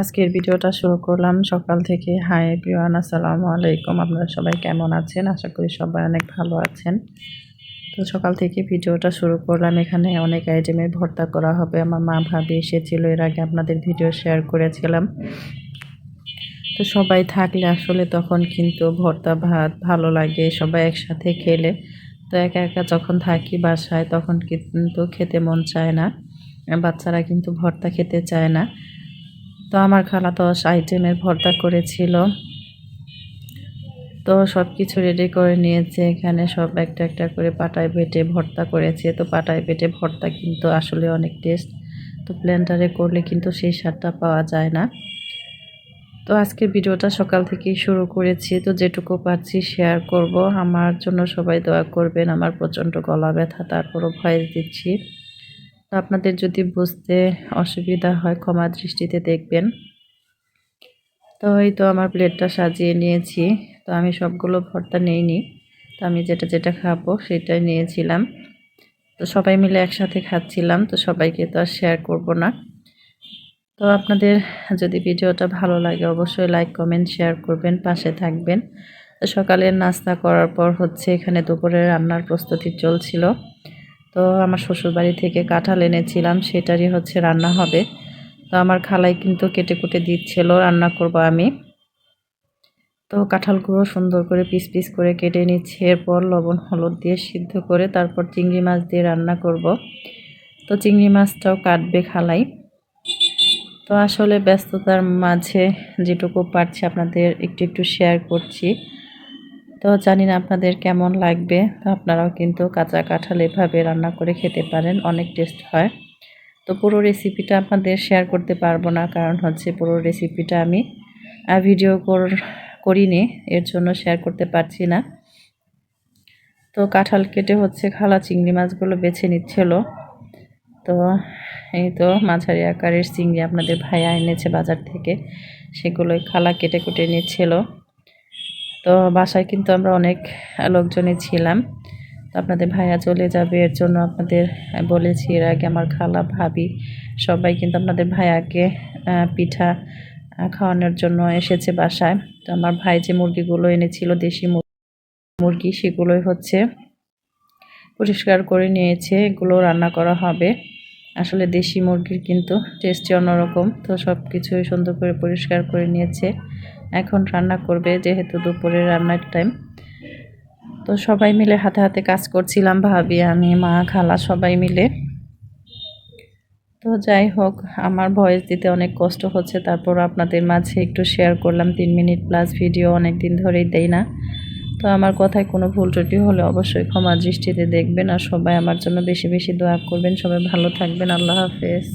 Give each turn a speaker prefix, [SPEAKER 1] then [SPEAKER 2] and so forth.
[SPEAKER 1] আজকের ভিডিওটা শুরু করলাম সকাল থেকে। হাই পিওয়ান আসসালামু আলাইকুম। আপনারা সবাই কেমন আছেন? আশা করি সবাই অনেক ভালো আছেন। তো সকাল থেকে ভিডিওটা শুরু করলাম। এখানে অনেক আইটেমের ভর্তা করা হবে। আমার মা ভাবি এসেছিল, এর আগে আপনাদের ভিডিও শেয়ার করেছিলাম। তো সবাই থাকলে আসলে তখন কিন্তু ভর্তা, ভাত ভালো লাগে সবাই একসাথে খেলে। তো একা একা যখন থাকি বাসায় তখন কিন্তু খেতে মন চায় না। বাচ্চারা কিন্তু ভর্তা খেতে চায় না। তো আমার খালা দশ আইটেমের ভর্তা করেছিল। তো সব কিছু রেডি করে নিয়েছে। এখানে সব একটা একটা করে পাটায় বেটে ভর্তা করেছে। তো পাটায় বেটে ভর্তা কিন্তু আসলে অনেক টেস্ট তো প্ল্যান্টারে করলে কিন্তু সেই স্বাদটা পাওয়া যায় না। তো আজকে ভিডিওটা সকাল থেকেই শুরু করেছি। তো যেটুকু পারছি শেয়ার করব। আমার জন্য সবাই দোয়া করবেন। আমার প্রচণ্ড গলা ব্যথা, তারপরও ভয়েস দিচ্ছি। তো আপনাদের যদি বুঝতে অসুবিধা হয়, ক্ষমা দৃষ্টিতে দেখবেন। তো এই তো আমার প্লেটটা সাজিয়ে নিয়েছি। তো আমি সবগুলো ভর্তা নিইনি। তো আমি যেটা যেটা খাব সেটাই নিয়েছিলাম। তো সবাই মিলে একসাথে খাচ্ছিলাম। তো সবাইকে তো আর শেয়ার করব না। তো আপনাদের যদি ভিডিওটা ভালো লাগে, অবশ্যই লাইক কমেন্ট শেয়ার করবেন, পাশে থাকবেন। সকালের নাস্তা করার পর হচ্ছে এখানে দুপুরে রান্নার প্রস্তুতি চলছিল। তো আমার শ্বশুরবাড়ি থেকে কাঁঠাল এনেছিলাম, সেটারই হচ্ছে রান্না হবে। তো আমার খালাই কিন্তু কেটে কুটে দিচ্ছিল, রান্না করব আমি। তো কাঁঠালগুলো সুন্দর করে পিস পিস করে কেটে নিচ্ছি, এরপর লবণ, হলুদ দিয়ে সিদ্ধ করে তারপর চিংড়ি মাছ দিয়ে রান্না করব। তো চিংড়ি মাছটাও কাটবে খালাই তো আসলে ব্যস্ততার মাঝে যেটুকু পারছি আপনাদের একটু একটু শেয়ার করছি। তো জানি না আপনাদের কেমন লাগবে। আপনারাও কিন্তু কাঁচা কাঁঠাল এভাবে রান্না করে খেতে পারেন, অনেক টেস্ট হয়। তো পুরো রেসিপিটা আপনাদের শেয়ার করতে পারব না, কারণ হচ্ছে পুরো রেসিপিটা আমি ভিডিও করিনি, এর জন্য শেয়ার করতে পারছি না। তো কাঁঠাল কেটে হচ্ছে খালা চিংড়ি মাছগুলো বেছে নিচ্ছিল। তো এই তো মাঝারি আকারের চিংড়ি আপনাদের ভাইয়া এনেছে বাজার থেকে, সেগুলোই খালা কেটে কুটে নিচ্ছিল। তো বাসায় কিন্তু আমরা অনেক লোকজনই ছিলাম। তো আপনাদের ভাইয়া চলে যাবে, এর জন্য আপনাদের বলেছি এর আগে আমার খালা, ভাবি সবাই কিন্তু আপনাদের ভাইয়াকে পিঠা খাওয়ানোর জন্য এসেছে বাসায়। তো আমার ভাই যে মুরগিগুলো এনেছিল, দেশি মুরগি সেগুলোই হচ্ছে পরিষ্কার করে নিয়েছে, এগুলো রান্না করা হবে। আসলে দেশি মুরগির কিন্তু টেস্টই অন্যরকম। তো সব কিছুই সুন্দর করে পরিষ্কার করে নিয়েছে। এখন রান্না করবে যেহেতু দুপুরের রান্নার টাইম তো সবাই মিলে হাতে হাতে কাজ করছিলাম ভাবি, আমি, মা, খালা সবাই মিলে। তো যাই হোক, আমার ভয়েস দিতে অনেক কষ্ট হচ্ছে। তারপর আপনাদের মাঝে একটু শেয়ার করলাম। তিন মিনিট প্লাস ভিডিও অনেক দিন ধরেই দেই না। তো আমার কথায় কোনো ভুল ত্রুটি হলে অবশ্যই ক্ষমা দৃষ্টিতে দেখবেন আর সবাই আমার জন্য বেশি বেশি দোয়া করবেন। সবাই ভালো থাকবেন। আল্লাহ হাফেজ।